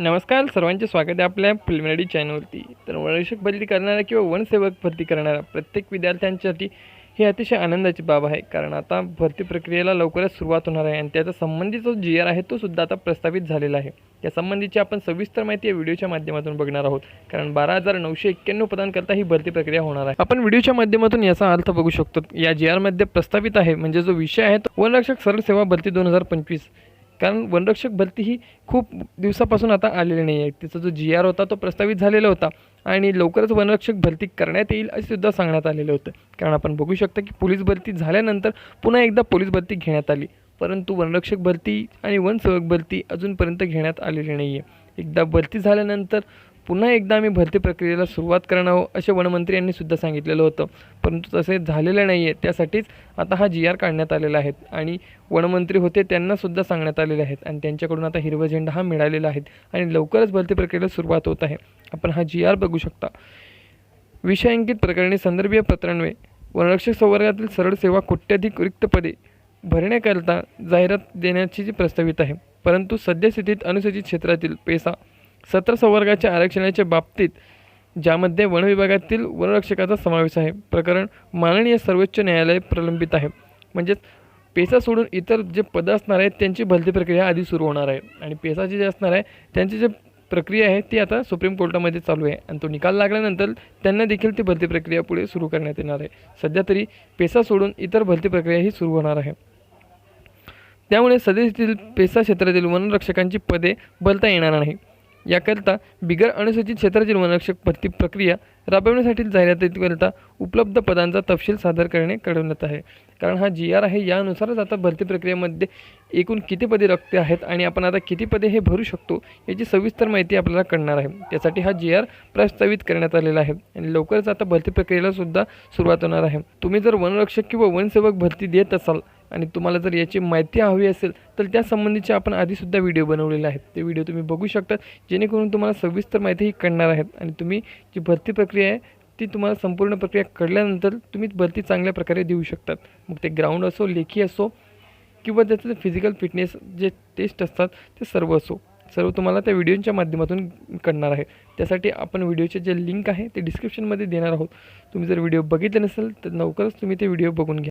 नमस्कार सर्वांचे स्वागत आहे आपल्या प्रिलिमिनरी चॅनलवरती तर वनरक्षक भरती करणाऱ्या किंवा वनसेवक भरती करणाऱ्या प्रत्येक विद्यार्थ्यांसाठी ही अतिशय आनंदाची बाब आहे. कारण आता भरती प्रक्रियेला लवकरच सुरुवात होणार आहे आणि त्याचा संबंधित जो जी आर आहे तो सुद्धा आता प्रस्तावित झालेला आहे. या संबंधीची आपण सविस्तर माहिती या व्हिडिओच्या माध्यमातून बघणार आहोत. कारण बारा हजार नऊशे एक्क्याण्णव पदांकरता ही भरती प्रक्रिया होणार आहे. आपण व्हिडिओच्या माध्यमातून याचा अर्थ बघू शकतो. या जी आरमध्ये प्रस्तावित आहे म्हणजे जो विषय आहे तो वनरक्षक सरळ सेवा भरती दोन हजार पंचवीस. कारण वनरक्षक भरती ही खूप दिवसापासून आता आलेली नाही आहे. तिचा जो जी आर होता तो प्रस्तावित झालेला होता आणि लवकरच वनरक्षक भरती करण्यात येईल असे सुद्धा सांगण्यात आलेलं होतं. कारण आपण बघू शकता की पोलीस भरती झाल्यानंतर पुन्हा एकदा पोलीस भरती घेण्यात आली. परंतु वनरक्षक भरती आणि वनसेवक भरती अजूनपर्यंत घेण्यात आलेली नाही आहे एकदा भरती झाल्यानंतर पुन्हा एकदा आम्ही भरती प्रक्रियेला सुरुवात करणार आहोत असे वनमंत्री यांनी सुद्धा सांगितलेलं होतं. परंतु तसे झालेलं नाही आहे त्यासाठीच आता हा जी आर काढण्यात आलेला आहे आणि वनमंत्री होते त्यांनासुद्धा सांगण्यात आलेले आहेत आणि त्यांच्याकडून आता हिरवा झेंडा हा मिळालेला आहे आणि लवकरच भरती प्रक्रियेला सुरुवात होत आहे. आपण हा जी आर बघू शकता. विषयांकित प्रकरणी संदर्भीय पत्रांवे वनरक्षक संवर्गातील सरळ सेवा कोट्याधिक रिक्त पदे भरण्याकरता जाहिरात देण्याची जी प्रस्तावित आहे परंतु सद्यस्थितीत अनुसूचित क्षेत्रातील पेसा सत्र संवर्गाच्या आरक्षणाच्या बाबतीत ज्यामध्ये वनविभागातील वनरक्षकाचा समावेश आहे. प्रकरण माननीय सर्वोच्च न्यायालय प्रलंबित आहे. म्हणजेच पेसा सोडून इतर जे पदं असणार आहेत त्यांची भलती प्रक्रिया आधी सुरू होणार आहे. आणि पेसाचे जे असणार आहे त्यांची जे प्रक्रिया आहे ती आता सुप्रीम कोर्टामध्ये चालू आहे. आणि तो निकाल लागल्यानंतर त्यांना देखील ती भरती प्रक्रिया पुढे सुरू करण्यात येणार आहे. सध्या तरी पेसा सोडून इतर भरती प्रक्रिया ही सुरू होणार आहे. त्यामुळे सध्यातील पेसा क्षेत्रातील वनरक्षकांची पदे भरता येणार नाही. याकरिता बिगर अनुसूचित क्षेत्रातील वनरक्षक भरती प्रक्रिया राबवण्यासाठी जाहिरातीकरिता उपलब्ध पदांचा तपशील सादर करणे कळवण्यात आहे. कारण हा जी आर आहे यानुसारच आता भरती प्रक्रियेमध्ये एकूण किती पदे रक्त आहेत आणि आपण आता किती पदे हे भरू शकतो याची सविस्तर माहिती आपल्याला कळणार आहे. त्यासाठी हा जी आर प्रस्तावित करण्यात आलेला आहे आणि लवकरच आता भरती प्रक्रियेला सुद्धा सुरुवात होणार आहे. तुम्ही जर वनरक्षक किंवा वनसेवक भरती देत असाल आणि तुम्हाला जर याची माहिती हवी असेल तर त्या संबंधीचे आपण आधीसुद्धा व्हिडिओ बनवलेले आहेत. ते व्हिडिओ तुम्ही बघू शकता जेणेकरून तुम्हाला सविस्तर माहितीही कळणार आहेत. आणि तुम्ही जी भरती प्रक्रिया आहे ती तुम्हाला संपूर्ण प्रक्रिया कळल्यानंतर तुम्ही भरती चांगल्या प्रकारे देऊ शकतात. मग ते ग्राउंड असो लेखी असो किंवा त्याचं फिजिकल फिटनेस जे टेस्ट असतात ते सर्व असो. सर्व तुम्हाला त्या व्हिडिओच्या माध्यमातून कळणार आहे. त्यासाठी आपण व्हिडिओचे जे लिंक आहे ते डिस्क्रिप्शनमध्ये देणार आहोत. तुम्ही जर व्हिडिओ बघितले नसेल तर लवकरच तुम्ही ते व्हिडिओ बघून घ्या.